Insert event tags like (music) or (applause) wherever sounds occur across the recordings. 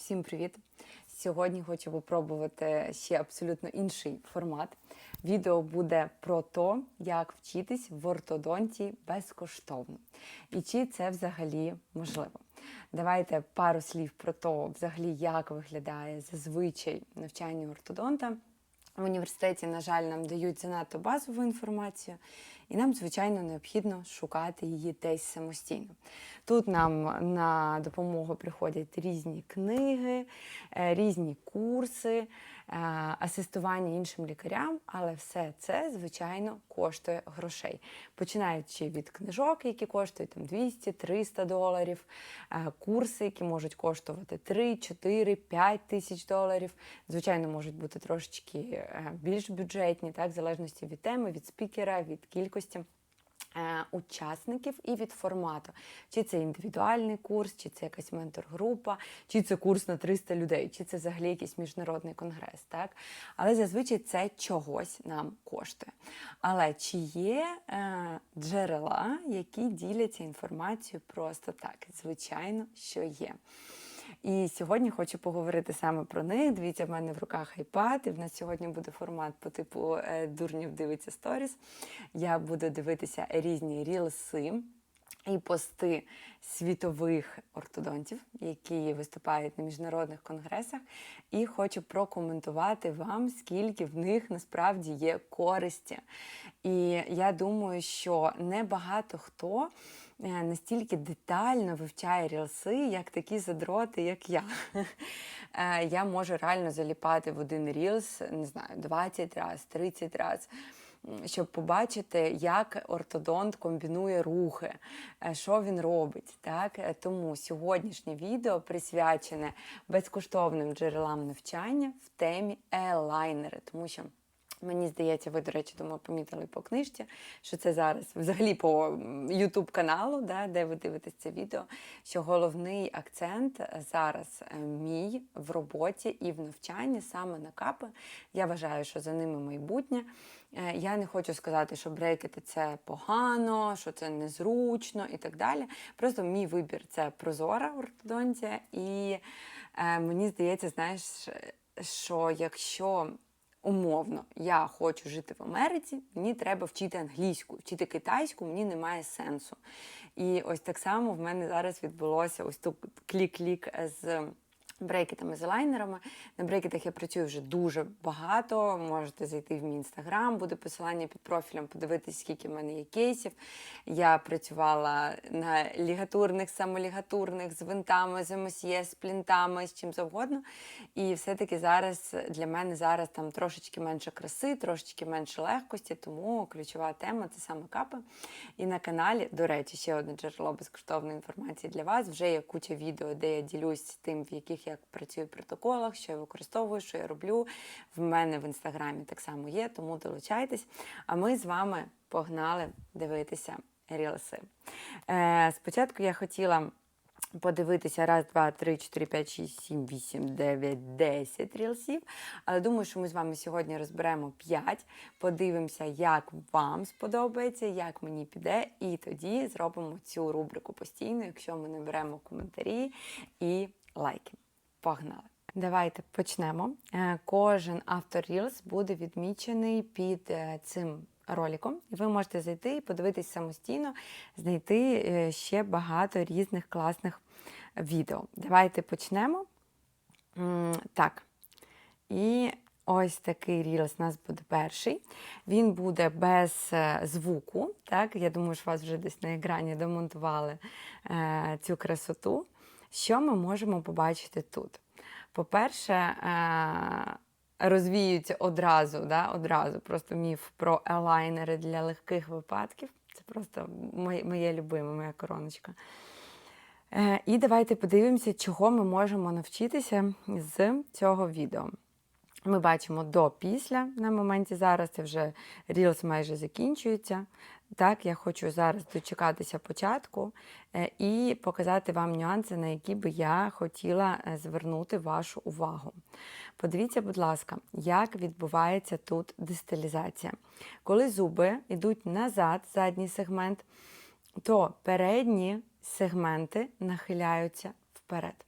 Всім привіт! Сьогодні хочу попробувати ще абсолютно інший формат. Відео буде про те, як вчитись в ортодонті безкоштовно. І чи це взагалі можливо. Давайте пару слів про те, взагалі, як виглядає зазвичай навчання ортодонта. В університеті, на жаль, нам дають занадто базову інформацію, і нам, звичайно, необхідно шукати її десь самостійно. Тут нам на допомогу приходять різні книги, е, різні курси, асистування іншим лікарям, але все це, звичайно, коштує грошей. Починаючи від книжок, які коштують там 200-300 доларів, е, курси, які можуть коштувати 3, 4, 5 тисяч доларів. Звичайно, можуть бути трошечки е, більш бюджетні, так, в залежності від теми, від спікера, від кількості. Е, Учасників і від формату, чи це індивідуальний курс, чи це якась ментор-група, чи це курс на 300 людей, чи це взагалі якийсь міжнародний конгрес. Так? Але зазвичай це чогось нам коштує. Але чи є е, джерела, які діляться інформацією просто так? Звичайно, що є. І сьогодні хочу поговорити саме про них. Дивіться, в мене в руках iPad, і в нас сьогодні буде формат по типу е, дурнів дивиться сторіс. Я буду дивитися різні рілси. І пости світових ортодонтів, які виступають на міжнародних конгресах, і хочу прокоментувати вам, скільки в них насправді є користі. І я думаю, що небагато хто настільки детально вивчає рілси, як такі задроти, як я. Е, Я можу реально заліпати в один рілс, не знаю, 20 разів, 30 разів щоб побачити, як ортодонт комбінує рухи, е, що він робить. Так? Е, Тому сьогоднішнє відео присвячене безкоштовним джерелам навчання в темі елайнери, тому що. Мені здається, ви, до речі, думаю, помітили по книжці, що це зараз взагалі по YouTube каналу, да, де ви дивитесь це відео, що головний акцент зараз е, мій в роботі і в навчанні саме на капи. Я вважаю, що за ними майбутнє. Е, Я не хочу сказати, що брекети це погано, що це незручно і так далі. Просто мій вибір це прозора ортодонтія, і е, мені здається, знаєш, що якщо умовно я хочу жити в Америці, мені треба вчити англійську, вчити китайську мені немає сенсу. І ось так само в мене зараз відбулося ось тут клік-клік з. Брекетами з лайнерами. На брекетах я працюю вже дуже багато. Можете зайти в мій інстаграм, буде посилання під профілем, подивитись, скільки в мене є кейсів. Я працювала на лігатурних, самолігатурних, з винтами, з МСЄ, з плінтами, з чим завгодно. І все-таки зараз для мене зараз там трошечки менше краси, трошечки менше легкості, тому ключова тема це саме капи. І на каналі, до речі, ще одне джерело безкоштовної інформації для вас. Вже є куча відео, де я ділюсь тим, в яких я працюю в протоколах, що я використовую, що я роблю. В мене в інстаграмі так само є, тому долучайтесь. А ми з вами погнали дивитися рілси. Е, спочатку я хотіла. Подивитися раз, два, три, чотири, п'ять, шість, сім, вісім, дев'ять, десять рілсів. Але думаю, що ми з вами сьогодні розберемо п'ять. Подивимося, як вам сподобається, як мені піде, і тоді зробимо цю рубрику постійно, якщо ми наберемо коментарі і лайки. Погнали! Давайте почнемо. Е, Кожен автор Reels буде відмічений під е, цим роликом, і ви можете зайти і подивитись самостійно, знайти е, ще багато різних класних відео. Давайте почнемо. Так. І ось такий Reels у нас буде перший. Він буде без звуку. Так? Я думаю, що вас вже десь на екрані демонтували цю красоту. Що ми можемо побачити тут? По-перше, е, розвіються одразу, да, одразу просто міф про елайнери для легких випадків. Це просто моє, моє любиме, моя короночка. Е, І давайте подивимося, чого ми можемо навчитися з цього відео. Ми бачимо до після на моменті зараз, це вже Reels майже закінчується. Так, я хочу зараз дочекатися початку е, і показати вам нюанси, на які би я хотіла е, звернути вашу увагу. Подивіться, будь ласка, як відбувається тут дисталізація. Коли зуби йдуть назад, задній сегмент, то передні сегменти нахиляються вперед.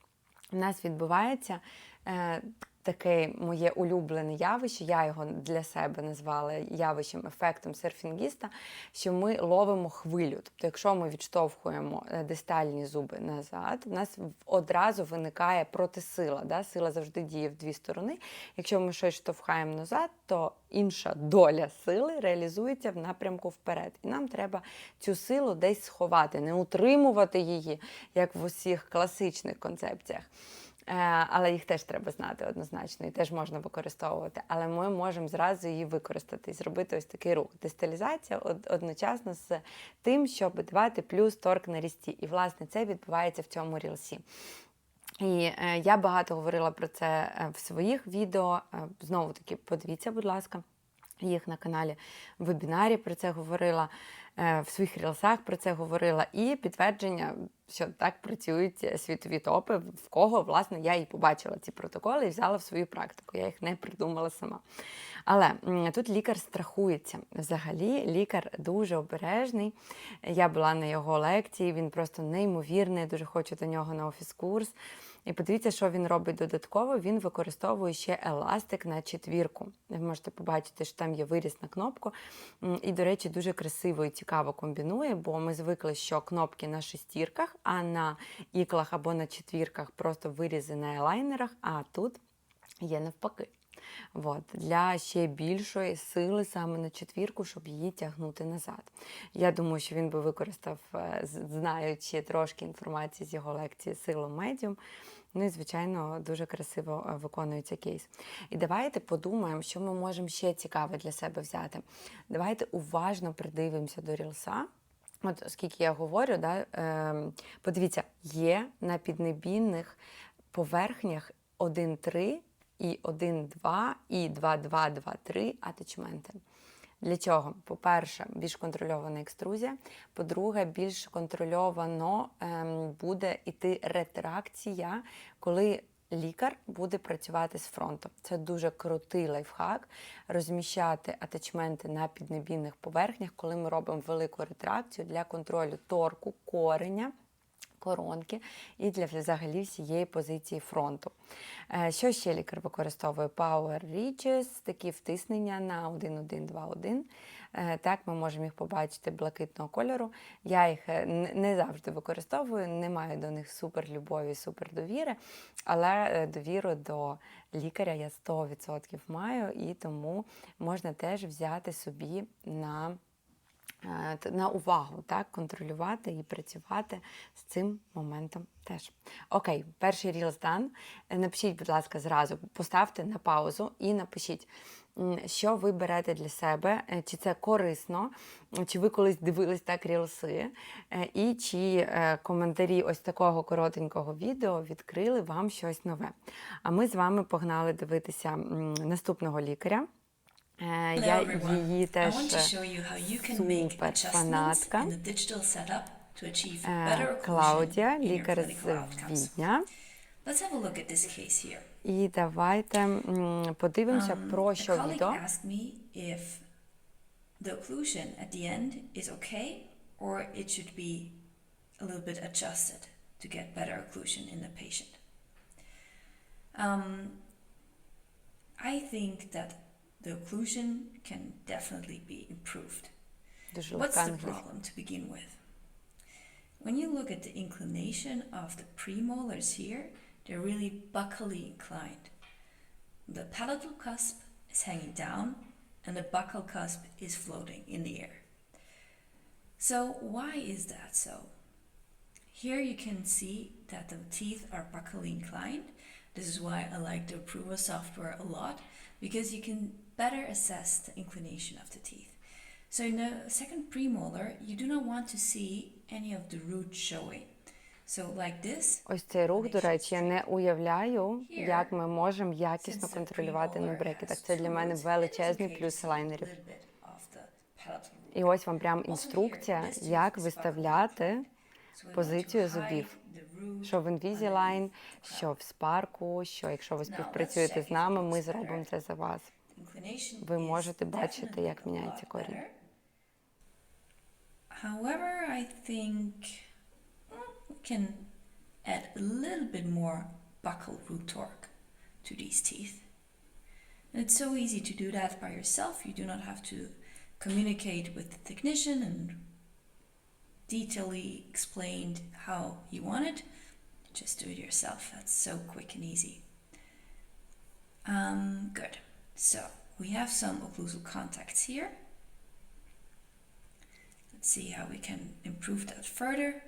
у нас відбувається е, таке моє улюблене явище. Я його для себе назвала явищем, ефектом серфінгіста, що ми ловимо хвилю. Тобто, якщо ми відштовхуємо е, дистальні зуби назад, у нас в- одразу виникає протисила. Да? Сила завжди діє в дві сторони. Якщо ми щось штовхаємо назад, то інша доля сили реалізується в напрямку вперед. І нам треба цю силу десь сховати, не утримувати її, як в усіх класичних концепціях. Е, Але їх теж треба знати однозначно, і теж можна використовувати. Але ми можемо зразу її використати і зробити ось такий рух. Дистилізація одночасно з тим, щоб давати плюс торк на рісті. І, власне, це відбувається в цьому рілсі. І е, я багато говорила про це е, в своїх відео. Знову таки, подивіться, будь ласка, їх на каналі в вебінарі про це говорила, е, в своїх рілсах про це говорила. І підтвердження, що так працюють світові топи, в кого, власне, я і побачила ці протоколи і взяла в свою практику. Я їх не придумала сама. Але тут лікар страхується. Взагалі, лікар дуже обережний. Я була на його лекції, він просто неймовірний, дуже хочу до нього на офіс-курс. І подивіться, що він робить додатково. Він використовує ще еластик на четвірку. Ви можете побачити, що там є виріс на кнопку. І, до речі, дуже красиво і цікаво комбінує, бо ми звикли, що кнопки на шестірках, а на іклах або на четвірках просто вирізи на елайнерах, а тут є навпаки. От, для ще більшої сили саме на четвірку, щоб її тягнути назад. Я думаю, що він би використав, е, знаючи трошки інформації з його лекції силу медіум. Ну і, звичайно, дуже красиво е, виконується кейс. І давайте подумаємо, що ми можемо ще цікаве для себе взяти. Давайте уважно придивимося до рілса. От оскільки я говорю, да, е, подивіться, є на піднебінних поверхнях 1-3 і 1-2 і 2-2-2-3 атачменти. Для чого? По-перше, більш контрольована екструзія. По-друге, більш контрольовано ем, буде іти ретракція, коли лікар буде працювати з фронтом. Це дуже крутий лайфхак розміщати атачменти на піднебінних поверхнях, коли ми робимо велику ретракцію для контролю торку, кореня коронки і для взагалі всієї позиції фронту. Е, Що ще лікар використовує? Power Reaches, такі втиснення на 1-1-2-1. Е, Так, ми можемо їх побачити блакитного кольору. Я їх е, не завжди використовую, не маю до них супер любові, супер довіри, але довіру до лікаря я 100% маю, і тому можна теж взяти собі на на увагу, так, контролювати і працювати з цим моментом теж. Окей, перший Reels done. Е, Напишіть, будь ласка, зразу, поставте на паузу і напишіть, що ви берете для себе, е, чи це корисно, чи ви колись дивились так рілси, е, і чи е, коментарі ось такого коротенького відео відкрили вам щось нове. А ми з вами погнали дивитися наступного лікаря. Е, Я її I теж е, супер фанатка. Е, Клаудія, лікар з. Відня. І давайте подивимося, Um, про що відео. the occlusion at the end is okay or it should be a little bit adjusted to get better occlusion in the patient. Um, I think that the occlusion can definitely be improved. What's the problem to begin with? When you look at the inclination of the premolars here, they're really buccally inclined. The palatal cusp is hanging down and the buccal cusp is floating in the air. So why is that so? Here you can see that the teeth are buccally inclined. This is why I like the Approva software a lot because you can better assess the inclination of the teeth. So in the second premolar, you do not want to see any of the root showing. So like this, Ось цей рух, до речі, я не уявляю, як ми можемо якісно контролювати на брекетах. has Це для мене величезний плюс лайнерів. І ось вам прям інструкція, як виставляти позицію зубів. Що в Invisalign, що в Spark, що якщо ви співпрацюєте з нами, ми зробимо це за вас. Ви можете бачити, як міняється корінь. However, I think mm, we can add a little bit more buckle root torque to these teeth. And it's so easy to do that by yourself. You do not have to communicate with the technician and detailedly explain how you want it. Just do it yourself. That's so quick and easy. Um, good. So we have some occlusal contacts here. Let's see how we can improve that further.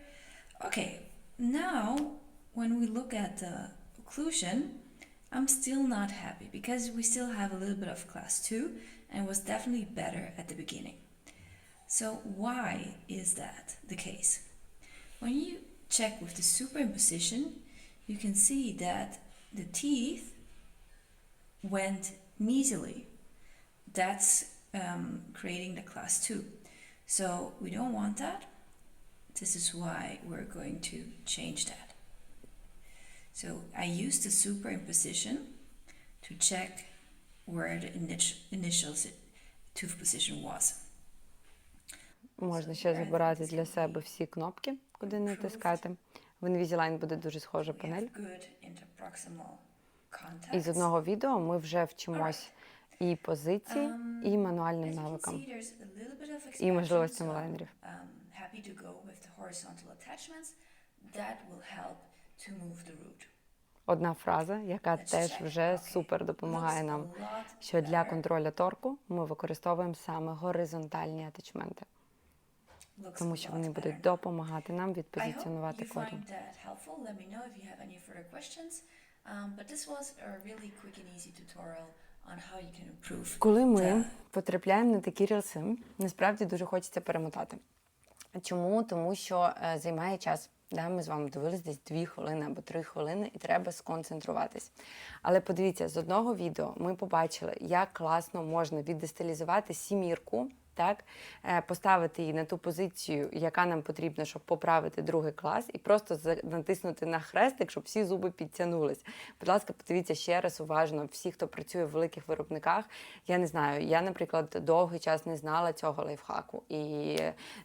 Okay, now when we look at the occlusion, I'm still not happy because we still have a little bit of class 2 and was definitely better at the beginning. So, why is that the case? When you check with the superimposition, you can see that the teeth went mesially. That's um, creating the class 2. So, we don't want that. This is why we're going to change that. So I used the superimposition to check where the init- initial si- tooth position was. Можна ще забирати для себе всі кнопки, куди натискати. В Invisalign буде дуже схожа We панель. have good interproximal І з одного відео ми вже вчимось і позиції, Um, і мануальним навикам, і можливостям лайнерів. um. Одна фраза, яка теж вже Okay. допомагає нам, що для better. контролю торку ми використовуємо саме горизонтальні атачменти, тому що вони будуть допомагати нам відпозиціонувати корінь. Um, but this was a really quick and easy tutorial on how you can improve. Коли ми потрапляємо на такі рілси, насправді дуже хочеться перемотати. Чому? Тому що е, займає час. Да, ми з вами дивились десь 2 хвилини або 3 хвилини, і треба сконцентруватись. Але подивіться, з одного відео ми побачили, як класно можна віддестилізувати сімірку, так, е, поставити її на ту позицію, яка нам потрібна, щоб поправити другий клас, і просто натиснути на хрестик, щоб всі зуби підтягнулись. Будь ласка, подивіться ще раз уважно, всі, хто працює в великих виробниках. Я не знаю, я, наприклад, довгий час не знала цього лайфхаку і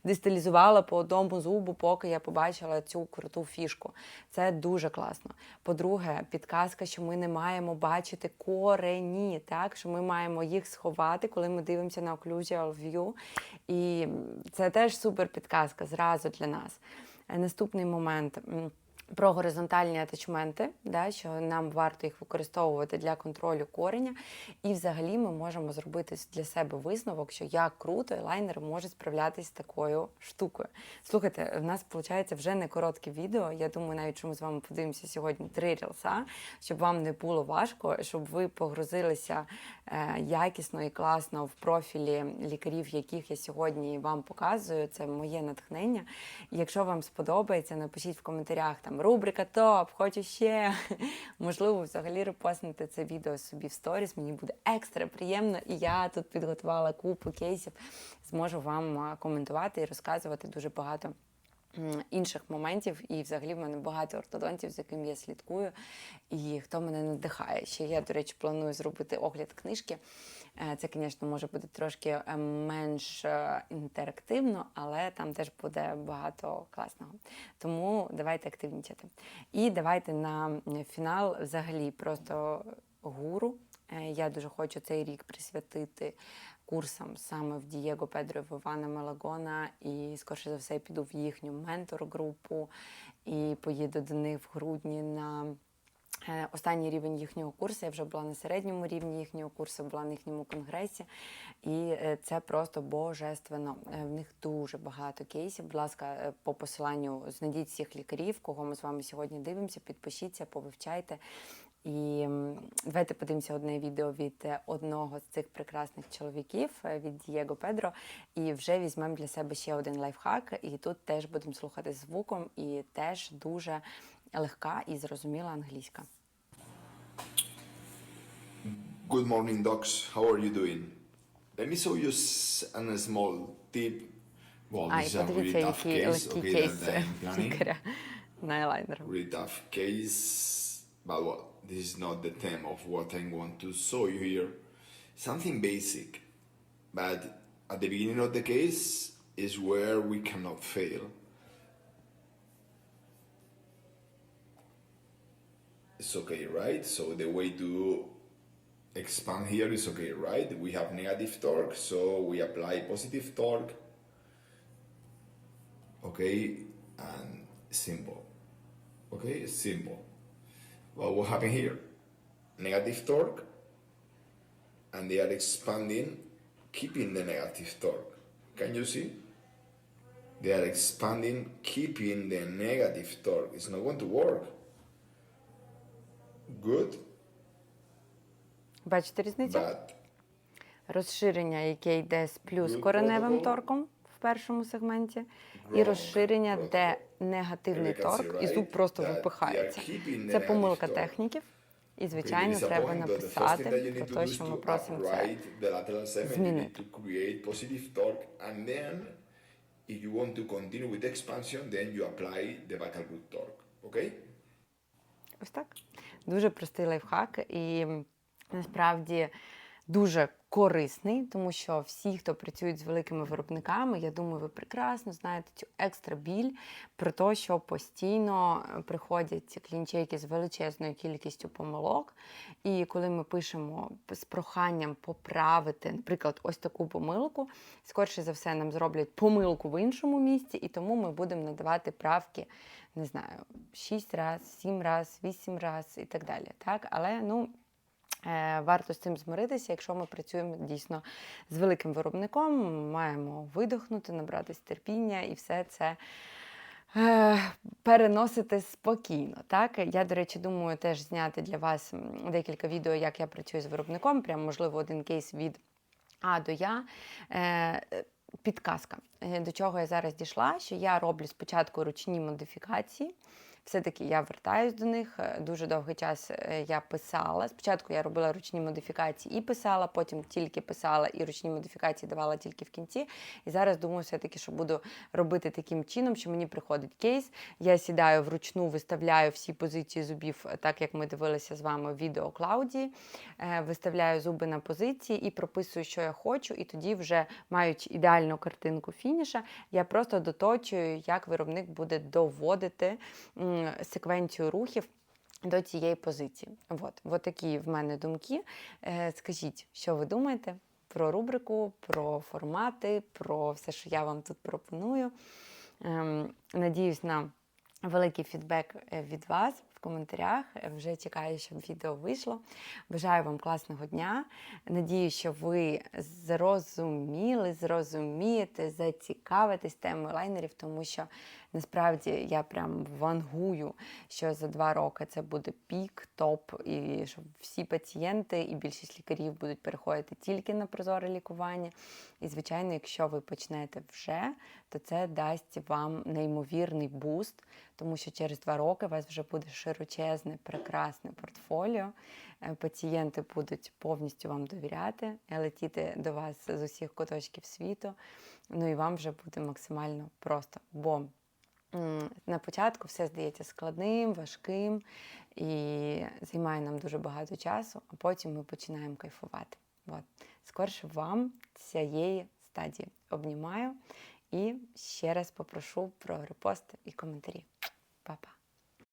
дистилізувала по одному зубу, поки я побачила цю круту фішку. Це дуже класно. По-друге, підказка, що ми не маємо бачити корені, так що ми маємо їх сховати, коли ми дивимося на occlusal view. І це теж супер підказка зразу для нас. Е, Наступний момент. Про горизонтальні атачменти, да, що нам варто їх використовувати для контролю кореня. І взагалі ми можемо зробити для себе висновок, що як круто елайнер може справлятися з такою штукою. Слухайте, в нас виходить вже не коротке відео. Я думаю, навіть що ми з вами подивимося сьогодні три рілса, щоб вам не було важко, щоб ви погрузилися е, якісно і класно в профілі лікарів, яких я сьогодні вам показую. Це моє натхнення. Якщо вам сподобається, напишіть в коментарях там рубрика ТОП, хочу ще. (laughs) Можливо, взагалі репостнути це відео собі в сторіс. Мені буде екстра приємно, і я тут підготувала купу кейсів. Зможу вам коментувати і розказувати дуже багато. Інших моментів, і взагалі в мене багато ортодонтів, з яким я слідкую, і хто мене надихає. Ще я, до речі, планую зробити огляд книжки. Е, Це, звісно, може бути трошки е, менш е, інтерактивно, але там теж буде багато класного. Тому давайте активнічати. І давайте на фінал взагалі просто гуру. Я дуже хочу цей рік присвятити курсам саме в Дієго Педро Івана Малагона. І, скоріше за все, піду в їхню ментор-групу і поїду до них в грудні на Е, Останній рівень їхнього курсу я вже була на середньому рівні їхнього курсу, була на їхньому конгресі, і е, це просто божественно. Е, В них дуже багато кейсів. Будь ласка, по посиланню знайдіть всіх лікарів, кого ми з вами сьогодні дивимося, підпишіться, повивчайте. І давайте подивимося одне відео від е, одного з цих прекрасних чоловіків е, від Дієго Педро. І вже візьмемо для себе ще один лайфхак. І тут теж будемо слухати звуком, і теж дуже легка і зрозуміла англійська. Good morning, docs. How are you doing? Let me show you a small tip. Well, this is a really tough case, okay, that I'm planning. Really tough case, but well, this is not the theme of what I want to show you here. Something basic, but at the beginning of the case is where we cannot fail. it's okay, right? So the way to expand here is okay, right? We have negative torque, so we apply positive torque, okay, and simple, okay, simple. But what happened here? Negative torque, and they are expanding, keeping the negative torque. Can you see? They are expanding, keeping the negative torque. It's not going to work. Good, Бачите різницю? but Розширення, яке йде з плюс Good кореневим protocol. торком в першому сегменті, і Wrong розширення, де protocol. Негативний торк, і зуб просто випихається. Це помилка техніків. І, звичайно, треба написати про те, що ми просимо це. змінити. if you want to continue with expansion, then you apply the buccal root torque. Okay? Ось так. Дуже простий лайфхак і насправді дуже корисний, тому що всі, хто працюють з великими виробниками, я думаю, ви прекрасно знаєте цю екстра біль про те, що постійно е, приходять клінчейки з величезною кількістю помилок. І коли ми пишемо з проханням поправити, наприклад, ось таку помилку, скорше за все нам зроблять помилку в іншому місці, і тому ми будемо надавати правки не знаю, 6 раз, 7 раз, 8 раз і так далі. Так? Але ну, варто з цим змиритися, якщо ми працюємо дійсно з великим виробником, маємо видохнути, набратись терпіння і все це. е, Переносити спокійно, так я до речі думаю теж зняти для вас декілька відео, як я працюю з виробником. Прям можливо один кейс від А до Я. Е, підказка, Е, до чого я зараз дійшла, що я роблю спочатку ручні модифікації. Все-таки я вертаюсь до них. Е, Дуже довгий час е, я писала. Спочатку я робила ручні модифікації і писала, потім тільки писала і ручні модифікації давала тільки в кінці. І зараз думаю, все-таки, що буду робити таким чином, що мені приходить кейс. Я сідаю вручну, виставляю всі позиції зубів, е, так як ми дивилися з вами в відео Клаудії. Е, Виставляю зуби на позиції і прописую, що я хочу, і тоді, вже маючи ідеальну картинку фініша, я просто доточую, як виробник буде доводити секвенцію рухів. До цієї позиції. От, от такі в мене думки. Е, скажіть, що ви думаєте про рубрику, про формати, про все, що я вам тут пропоную. Ем, надіюсь на великий фідбек е, від вас в коментарях. Вже чекаю, щоб відео вийшло. Бажаю вам класного дня. Надію, що ви зрозуміли, зрозумієте, зацікавитесь темою лайнерів, тому що насправді я прям вангую, що за два роки це буде пік, топ, і що всі пацієнти і більшість лікарів будуть переходити тільки на прозоре лікування. І, звичайно, якщо ви почнете вже, то це дасть вам неймовірний буст, тому що через два роки у вас вже буде широчезне, прекрасне портфоліо. Е, Пацієнти будуть повністю вам довіряти, летіти до вас з усіх куточків світу. Ну і вам вже буде максимально просто. Бо м, на початку все здається складним, важким і займає нам дуже багато часу, а потім ми починаємо кайфувати. От. Скорше вам цієї стадії обнімаю і ще раз попрошу про репост і коментарі. Па-па!